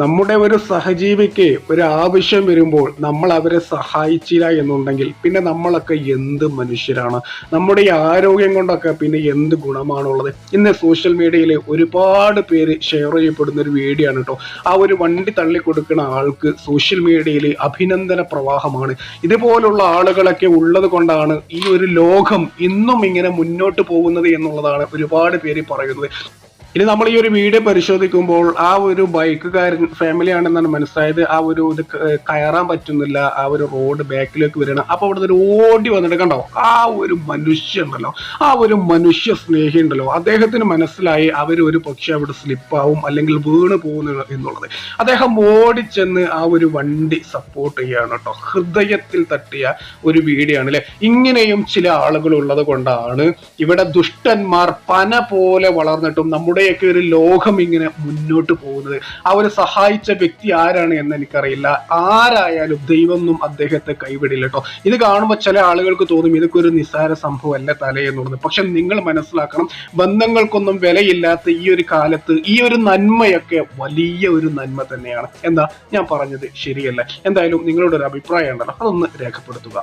നമ്മുടെ ഒരു സഹജീവിക്ക് ഒരു ആവശ്യം വരുമ്പോൾ നമ്മൾ അവരെ സഹായിച്ചില്ല എന്നുണ്ടെങ്കിൽ പിന്നെ നമ്മളൊക്കെ എന്ത് മനുഷ്യരാണ്? നമ്മുടെ ഈ ആരോഗ്യം കൊണ്ടൊക്കെ പിന്നെ എന്ത് ഗുണമാണുള്ളത്? ഇന്ന് സോഷ്യൽ മീഡിയയിൽ ഒരുപാട് പേര് ഷെയർ ചെയ്യപ്പെടുന്ന ഒരു വീഡിയോ ആണ് കേട്ടോ. ആ ഒരു വണ്ടി തള്ളിക്കൊടുക്കുന്ന ആൾക്ക് സോഷ്യൽ മീഡിയയിൽ അഭിനന്ദന പ്രവാഹമാണ്. ഇതുപോലുള്ള ആളുകളൊക്കെ ഉള്ളത് കൊണ്ടാണ് ഈ ഒരു ലോകം ഇന്നും ഇങ്ങനെ മുന്നോട്ട് പോകുന്നത് എന്നുള്ളതാണ് ഒരുപാട് പേര് പറയുന്നത്. ഇനി നമ്മൾ ഈ ഒരു വീഡിയോ പരിശോധിക്കുമ്പോൾ ആ ഒരു ബൈക്കുകാരൻ ഫാമിലി ആണെന്നാണ് മനസ്സിലായത്. ആ ഒരു ഇത് കയറാൻ പറ്റുന്നില്ല. ആ ഒരു റോഡ് ബാക്കിലേക്ക് വരണം അപ്പൊ അവിടെ ഒരു ഓടി വന്നിട്ട് കണ്ടോ? ആ ഒരു മനുഷ്യ ഉണ്ടല്ലോ. ആ ഒരു മനുഷ്യ സ്നേഹി ഉണ്ടല്ലോ. അദ്ദേഹത്തിന് മനസ്സിലായി അവർ ഒരു പക്ഷെ അവിടെ സ്ലിപ്പാവും അല്ലെങ്കിൽ വീണ് പോകുന്നു എന്നുള്ളത്. അദ്ദേഹം ഓടിച്ചെന്ന് ആ ഒരു വണ്ടി സപ്പോർട്ട് ചെയ്യാണ് കേട്ടോ. ഹൃദയത്തിൽ തട്ടിയ ഒരു വീഡിയോ ആണ് അല്ലേ ഇങ്ങനെയും ചില ആളുകൾ ഉള്ളത് കൊണ്ടാണ് ഇവിടെ ദുഷ്ടന്മാർ പന പോലെ വളർന്നിട്ടും നമ്മുടെയൊക്കെ ഒരു ലോകം ഇങ്ങനെ മുന്നോട്ട് പോകുന്നത്. അവർ സഹായിച്ച വ്യക്തി ആരാണ് എന്ന് എനിക്കറിയില്ല. ആരായാലും ദൈവമൊന്നും അദ്ദേഹത്തെ കൈവിടില്ല കേട്ടോ ഇത് കാണുമ്പോൾ ചില ആളുകൾക്ക് തോന്നും ഇതൊക്കെ ഒരു നിസ്സാര സംഭവം അല്ല തലേ എന്നുള്ളത്. പക്ഷെ നിങ്ങൾ മനസ്സിലാക്കണം ബന്ധങ്ങൾക്കൊന്നും വിലയില്ലാത്ത ഈ ഒരു കാലത്ത് ഈ ഒരു നന്മയൊക്കെ വലിയ ഒരു നന്മ തന്നെയാണ്. എന്താ? ഞാൻ പറഞ്ഞത് ശരിയല്ല. എന്തായാലും നിങ്ങളുടെ ഒരു അഭിപ്രായം ഉണ്ടല്ലോ. അതൊന്ന് രേഖപ്പെടുത്തുക.